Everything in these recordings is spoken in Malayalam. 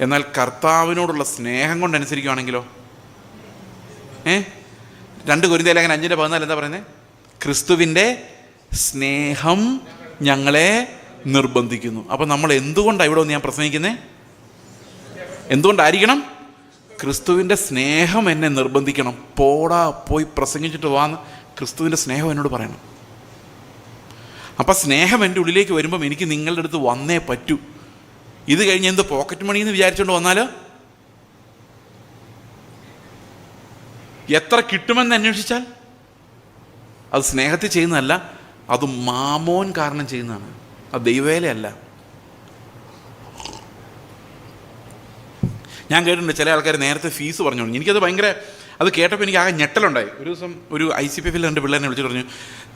എന്നാൽ കർത്താവിനോടുള്ള സ്നേഹം കൊണ്ട് അനുസരിക്കുകയാണെങ്കിലോ ഏ? രണ്ട് കുരുതി ലേഖനം അഞ്ചിന്റെ പതിനാല് എന്താ പറയുന്നത് ക്രിസ്തുവിന്റെ സ്നേഹം ഞങ്ങളെ നിർബന്ധിക്കുന്നു. അപ്പം നമ്മൾ എന്തുകൊണ്ടാണ് ഇവിടെ ഒന്ന് ഞാൻ പ്രസംഗിക്കുന്നത് എന്തുകൊണ്ടായിരിക്കണം? ക്രിസ്തുവിന്റെ സ്നേഹം എന്നെ നിർബന്ധിക്കണം. പോടാ പോയി പ്രസംഗിച്ചിട്ട് വാന്ന് ക്രിസ്തുവിന്റെ സ്നേഹം എന്നോട് പറയണം. അപ്പം സ്നേഹം എന്റെ ഉള്ളിലേക്ക് വരുമ്പം എനിക്ക് നിങ്ങളുടെ അടുത്ത് വന്നേ പറ്റൂ. ഇത് കഴിഞ്ഞ് എന്ത് പോക്കറ്റ് മണി എന്ന് വിചാരിച്ചുകൊണ്ട് വന്നാൽ എത്ര കിട്ടുമെന്ന് അന്വേഷിച്ചാൽ? അത് സ്നേഹത്തിൽ ചെയ്യുന്നതല്ല അത് മാമോൻ കാരണം ചെയ്യുന്നതാണ്. അത് ദൈവവേലയല്ല. ഞാൻ കേട്ടിട്ടുണ്ട് ചില ആൾക്കാർ നേരത്തെ ഫീസ് പറഞ്ഞു തുടങ്ങി എനിക്കത് ഭയങ്കര അത് കേട്ടപ്പോൾ എനിക്ക് ആകെ ഞെട്ടലുണ്ടായി. ഒരു ദിവസം ഒരു ഐ സി പി എഫിൽ രണ്ട് പിള്ളേരെ വിളിച്ചിട്ട് പറഞ്ഞു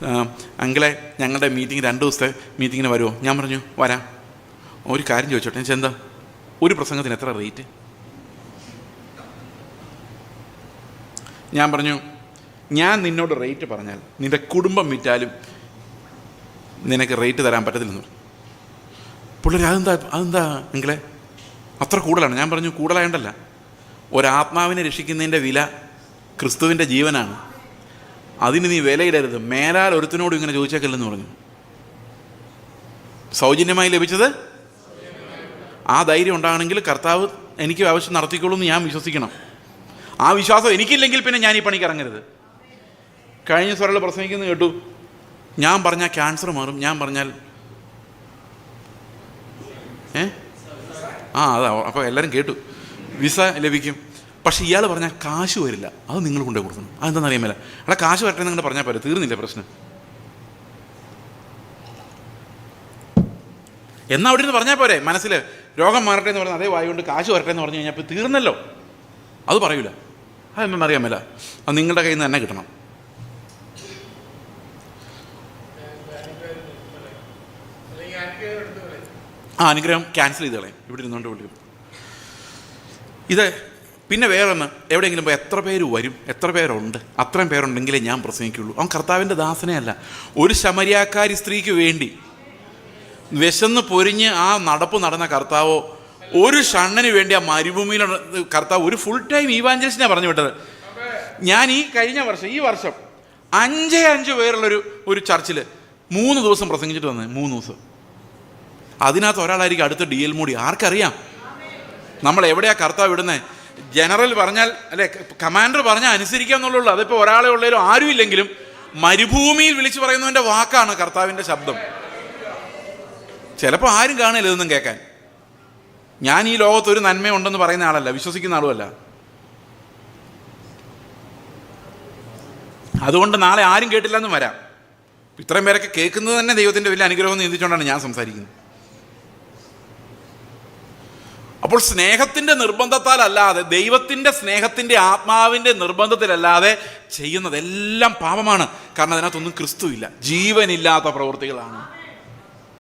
"ആ, അങ്കിളെ ഞങ്ങളുടെ മീറ്റിംഗ് രണ്ട് ദിവസത്തെ മീറ്റിങ്ങിന് വരുമോ ഞാൻ പറഞ്ഞു വരാം. ഒരു കാര്യം ചോദിച്ചോട്ടെ എന്താ ഒരു പ്രസംഗത്തിന് എത്ര റേറ്റ് ഞാൻ പറഞ്ഞു ഞാൻ നിന്നോട് റേറ്റ് പറഞ്ഞാൽ നിന്റെ കുടുംബം വിറ്റാലും നിനക്ക് റേറ്റ് തരാൻ പറ്റത്തില്ലെന്ന് പറഞ്ഞു. പിള്ളേർ അതെന്താ അതെന്താ നിങ്ങളെ അത്ര കൂടുതലാണ്. ഞാൻ പറഞ്ഞു കൂടുതലായണ്ടല്ല. ഒരാത്മാവിനെ രക്ഷിക്കുന്നതിന്റെ വില ക്രിസ്തുവിന്റെ ജീവനാണ്. അതിന് നീ വിലയിടരുത്. മേലാൽ ഒരുത്തിനോടും ഇങ്ങനെ ചോദിച്ചേക്കല്ലെന്ന് പറഞ്ഞു. സൗജന്യമായി ലഭിച്ചത് ആ ധൈര്യം ഉണ്ടാകണമെങ്കിൽ കർത്താവ് എനിക്ക് ആവശ്യം നടത്തിക്കോളൂ എന്ന് ഞാൻ വിശ്വസിക്കണം. ആ വിശ്വാസം എനിക്കില്ലെങ്കിൽ പിന്നെ ഞാൻ ഈ പണിക്ക് ഇറങ്ങരുത്. കഴിഞ്ഞ സ്വരൾ പ്രസംഗിക്കുന്നത് കേട്ടു. ഞാൻ പറഞ്ഞാൽ ക്യാൻസർ മാറും. ഞാൻ പറഞ്ഞാൽ ഏ? ആ അതാ അപ്പോൾ എല്ലാവരും കേട്ടു. വിസ ലഭിക്കും. പക്ഷേ ഇയാൾ പറഞ്ഞാൽ കാശ് വരില്ല. അത് നിങ്ങൾ കൊണ്ടേ കൊടുക്കണം. അതെന്താണെന്ന് അറിയാൻ മേല. അവിടെ കാശ് വരട്ടെ നിങ്ങൾ പറഞ്ഞാൽ പോരെ. തീർന്നില്ല പ്രശ്നം? എന്നാ അവിടെ നിന്ന് പറഞ്ഞാൽ പോരെ മനസ്സിൽ രോഗം മാറട്ടെ എന്ന് പറഞ്ഞാൽ അതേ വായുകൊണ്ട് കാശ് വരട്ടെ എന്ന് പറഞ്ഞു കഴിഞ്ഞാൽ ഇപ്പോൾ തീർന്നല്ലോ. അത് പറയൂല. അതൊന്നും അറിയാൻ മേല. അത് നിങ്ങളുടെ കയ്യിൽ നിന്ന് തന്നെ കിട്ടണം. ആ അനുഗ്രഹം ക്യാൻസൽ ചെയ്ത് കളയും. ഇവിടെ ഇരുന്നുകൊണ്ട് വിളിക്കും. ഇത് പിന്നെ വേറൊന്ന്. എവിടെയെങ്കിലും പോയി എത്ര പേര് വരും? എത്ര പേരുണ്ട്? അത്രയും പേരുണ്ടെങ്കിലേ ഞാൻ പ്രസംഗിക്കുള്ളൂ. അവൻ കർത്താവിന്റെ ദാസനെയല്ല ഒരു ശമരിയാക്കാരി സ്ത്രീക്ക് വേണ്ടി വിശന്ന് പൊരിഞ്ഞ് ആ നടപ്പ് നടന്ന കർത്താവോ ഒരു ഷണ്ണിന് വേണ്ടി ആ മരുഭൂമിയിൽ കർത്താവ് ഒരു ഫുൾ ടൈം ഈവാഞ്ചലിസ്റ്റിനെ പറഞ്ഞു വിട്ടത്. ഞാൻ ഈ കഴിഞ്ഞ വർഷം ഈ വർഷം അഞ്ചേ അഞ്ച് പേരുള്ളൊരു ഒരു ചർച്ചിൽ മൂന്ന് ദിവസം പ്രസംഗിച്ചിട്ട് വന്നത് മൂന്ന് ദിവസം. അതിനകത്ത് ഒരാളായിരിക്കും അടുത്ത ഡി എൽ മൂടി. ആർക്കറിയാം? നമ്മൾ എവിടെയാ കർത്താവ് ഇടുന്നത് ജനറൽ പറഞ്ഞാൽ അല്ലെ കമാൻഡർ പറഞ്ഞാൽ അനുസരിക്കുക എന്നുള്ളൂ അതിപ്പോൾ ഒരാളെ ഉള്ളതിലും ആരുമില്ലെങ്കിലും മരുഭൂമിയിൽ വിളിച്ചു പറയുന്നവന്റെ വാക്കാണ് കർത്താവിന്റെ ശബ്ദം. ചിലപ്പോൾ ആരും കാണില്ല ഇതൊന്നും കേൾക്കാൻ. ഞാൻ ഈ ലോകത്ത് ഒരു നന്മയുണ്ടെന്ന് പറയുന്ന ആളല്ല വിശ്വസിക്കുന്ന ആളുമല്ല. അതുകൊണ്ട് നാളെ ആരും കേട്ടില്ലെന്നും വരാം. ഇത്രയും പേരൊക്കെ കേൾക്കുന്നത് തന്നെ ദൈവത്തിന്റെ വലിയ അനുഗ്രഹം എന്ന് ചിന്തിച്ചുകൊണ്ടാണ് ഞാൻ സംസാരിക്കുന്നത്. അപ്പോൾ സ്നേഹത്തിന്റെ നിർബന്ധത്താൽ അല്ലാതെ ദൈവത്തിന്റെ സ്നേഹത്തിന്റെ ആത്മാവിന്റെ നിർബന്ധത്തിലല്ലാതെ ചെയ്യുന്നതെല്ലാം പാപമാണ്. കാരണം അതിനകത്തൊന്നും ക്രിസ്തു ഇല്ല. ജീവനില്ലാത്ത പ്രവൃത്തികളാണ്.